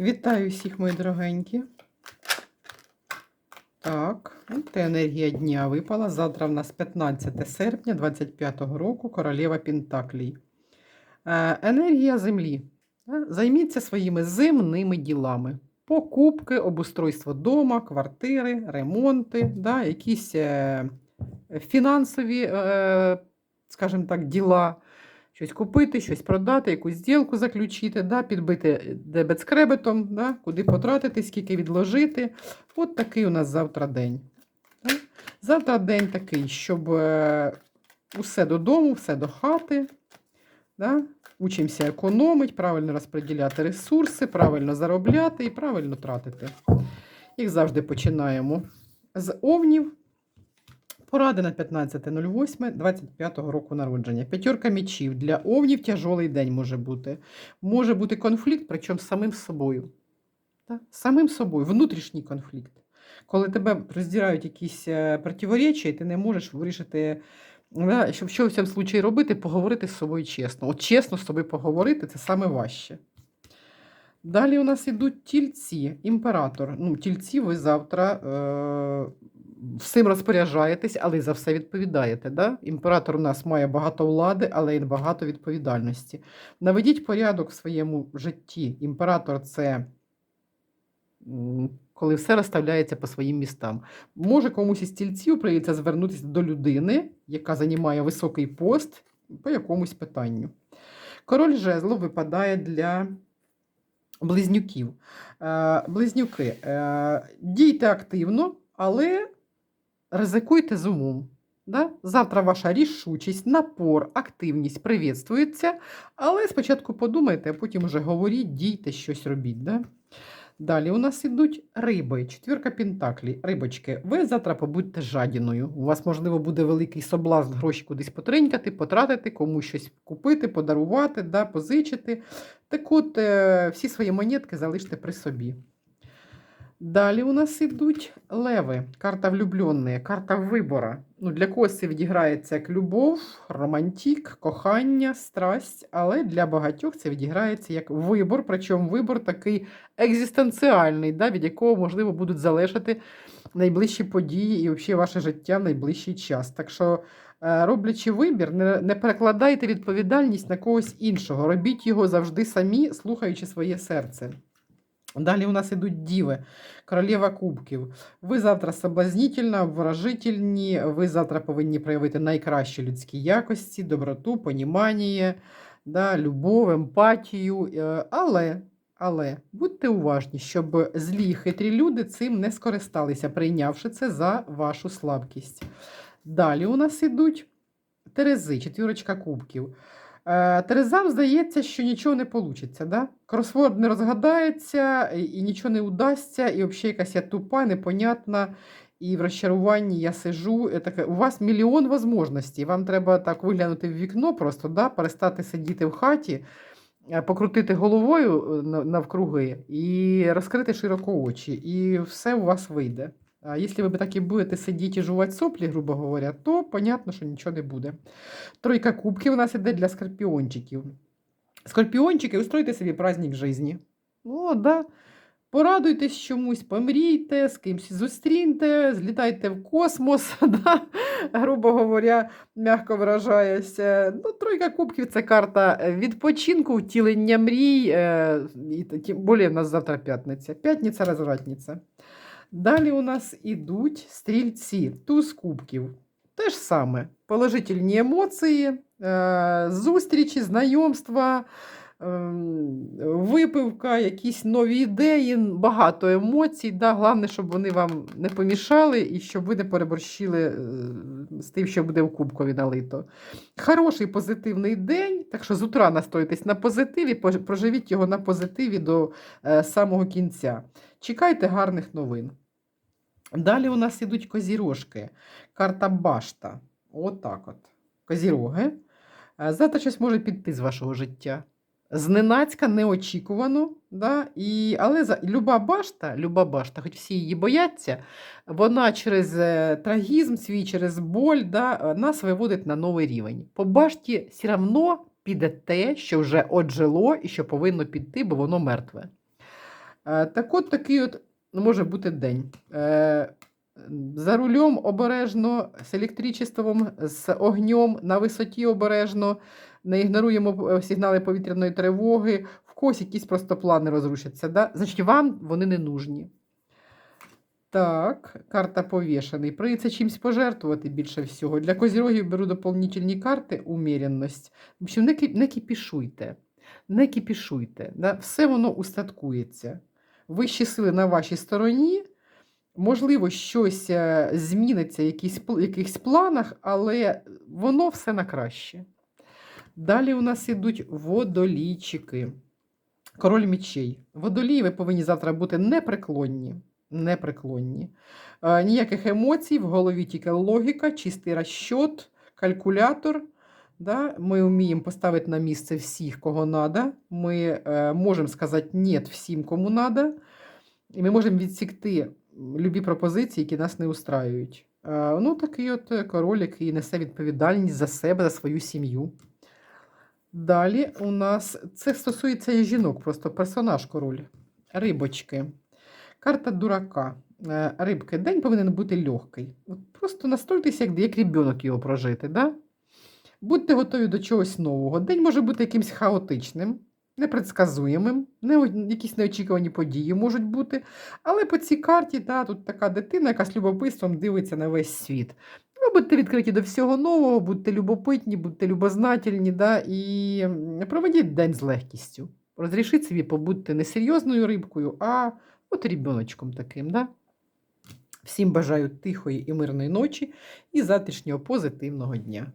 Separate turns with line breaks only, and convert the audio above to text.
Вітаю всіх, мої дорогенькі. Так, і енергія дня випала. Завтра в нас 15 серпня 25-го року, королева Пентаклій. Е, енергія землі. Займіться своїми земними ділами. Покупки, обустройство дома, квартири, ремонти, да, якісь е, фінансові, е, скажімо так, діла. Щось купити, щось продати, якусь зділку заключити, да, підбити дебет з кребетом, да, куди потратити, скільки відложити. От такий у нас завтра день. Да. Завтра день такий, щоб е, усе додому, все до хати. Да. Учимося економити, правильно розподіляти ресурси, правильно заробляти і правильно тратити. Їх завжди починаємо з овнів. Поради на 15.08.25 року народження. П'ятерка мічів. Для овнів тяжолий день може бути. Може бути конфлікт, причому самим собою. Так? Самим собою, внутрішній конфлікт. Коли тебе роздирають якісь е, противоречия, і ти не можеш вирішити, да, щоб що в цьому случаї робити, поговорити з собою чесно. От чесно з собою поговорити це саме важче. Далі у нас ідуть тільці, імператор. Ну, тільці ви завтра е, всім розпоряджаєтесь, але за все відповідаєте. Да? Імператор у нас має багато влади, але й багато відповідальності. Наведіть порядок в своєму житті. Імператор це коли все розставляється по своїм містам. Може комусь із тільців прийдеться звернутися до людини, яка займає високий пост по якомусь питанню. Король жезлу випадає для близнюків. Е, Близнюки, е, дійте активно, але ризикуйте з умом. Да? Завтра ваша рішучість, напор, активність привітствується, але спочатку подумайте, а потім вже говоріть, дійте, щось робіть. Да? Далі у нас ідуть риби, четвірка пентаклі. Рибочки, ви завтра побудьте жадіною. У вас, можливо, буде великий соблазн гроші кудись потринькати, потратити, комусь щось купити, подарувати, да, позичити. Так от, е, всі свої монетки залиште при собі. Далі у нас ідуть леви, карта влюблені, карта вибора. Ну, для когось це відіграється як любов, романтик, кохання, страсть, але для багатьох це відіграється як вибор, причому вибор такий екзистенціальний, да, від якого, можливо, будуть залежати найближчі події і взагалі ваше життя в найближчий час. Так що, е, роблячи вибір, не перекладайте відповідальність на когось іншого. Робіть його завжди самі, слухаючи своє серце. Далі у нас ідуть діви, королева кубків. Ви завтра соблазнітельна, вражительні, ви завтра повинні проявити найкращі людські якості, доброту, понімання, да, любов, емпатію. Е, Але, але будьте уважні, щоб злі хитрі люди цим не скористалися, прийнявши це за вашу слабкість. Далі у нас ідуть Терези, четвірочка кубків. Е, Терезам здається, що нічого не вийде. Да? Кросворд не розгадається, і нічого не удасться, і взагалі якась я тупа, непонятна. І в розчаруванні я сижу. Таке, у вас мільйон можливостей. Вам треба так виглянути в вікно, просто да? перестати сидіти в хаті, е, покрутити головою е, навкруги і розкрити широко очі. І все у вас вийде. А якщо ви так і будете сидіти і жувати соплі, грубо говоря, то понятно, що нічого не буде. Тройка кубків у нас іде для скорпіончиків. Скорпіончики, устройте собі праздник житті. О, да. Порадуйтесь чомусь, помрійте, з кимось зустріньте, злітайте в космос, да? грубо говоря, м'яко вражаюся. Ну, тройка кубків це карта е, відпочинку, втілення мрій. е, тим більше в нас завтра п'ятниця. П'ятниця розвратниця. Далі у нас ідуть стрільці, туз кубків. Те ж саме. Положительні емоції, е, зустрічі, знайомства, ем, випивка, якісь нові ідеї, багато емоцій. Да? Головне, щоб вони вам не помішали і щоб ви не переборщили е, з тим, що буде в кубкові налито. Хороший позитивний день, так що з утра настоїтесь на позитиві, проживіть його на позитиві до е, самого кінця. Чекайте гарних новин. Далі у нас ідуть козірожки. Карта башта. Отак от. Козіроги. Е, Завтра щось може піти з вашого життя. Зненацька, неочікувано. Да? І, але за, люба башта, люба башта, хоч всі її бояться, вона через е, трагізм свій, через боль да, е, нас виводить на новий рівень. По башті все одно піде те, що вже отжило і що повинно піти, бо воно мертве. Так от такий от може бути день. Е, за рулем обережно, з електричеством, з огнем, на висоті обережно, не ігноруємо е, сигнали повітряної тривоги, в когось якісь просто плани розрушаться. Да? Значить, вам вони не нужні. Так, карта повішений. Прийдеться чимось пожертвувати більше всього. Для козірогів беру доповнительні карти, уміряність. В общем, не кипішуйте. Не кипішуйте. Да? Все воно устаткується. Вищі сили на вашій стороні. Можливо, щось е, зміниться в пл- якихось планах, але воно все на краще. Далі у нас ідуть водолійчики. Король мічей. Водолії ви повинні завтра бути непреклонні. непреклонні. Е, ніяких емоцій, в голові тільки логіка, чистий розчот, калькулятор. Да? Ми вміємо поставити на місце всіх, кого треба. Ми е, можемо сказати ні всім, кому треба. І ми можемо відсікти любі пропозиції, які нас не устраюють. Е, ну, такий от е, король, який несе відповідальність за себе, за свою сім'ю. Далі у нас це стосується і жінок, просто персонаж король. Рибочки. Карта дурака. Е, Рибки, день повинен бути легкий. Просто настройтеся, як, як ребенок його прожити. Да? Будьте готові до чогось нового. День може бути якимось хаотичним, непредсказуємим, не, якісь неочікувані події можуть бути. Але по цій карті да, тут така дитина, яка з любопитством дивиться на весь світ. Ви будьте відкриті до всього нового, будьте любопитні, будьте любознательні, да, і проведіть день з легкістю. Розрішіть собі побудьте не серйозною рибкою, а от ребеночком таким. Да? Всім бажаю тихої і мирної ночі і завтрашнього позитивного дня.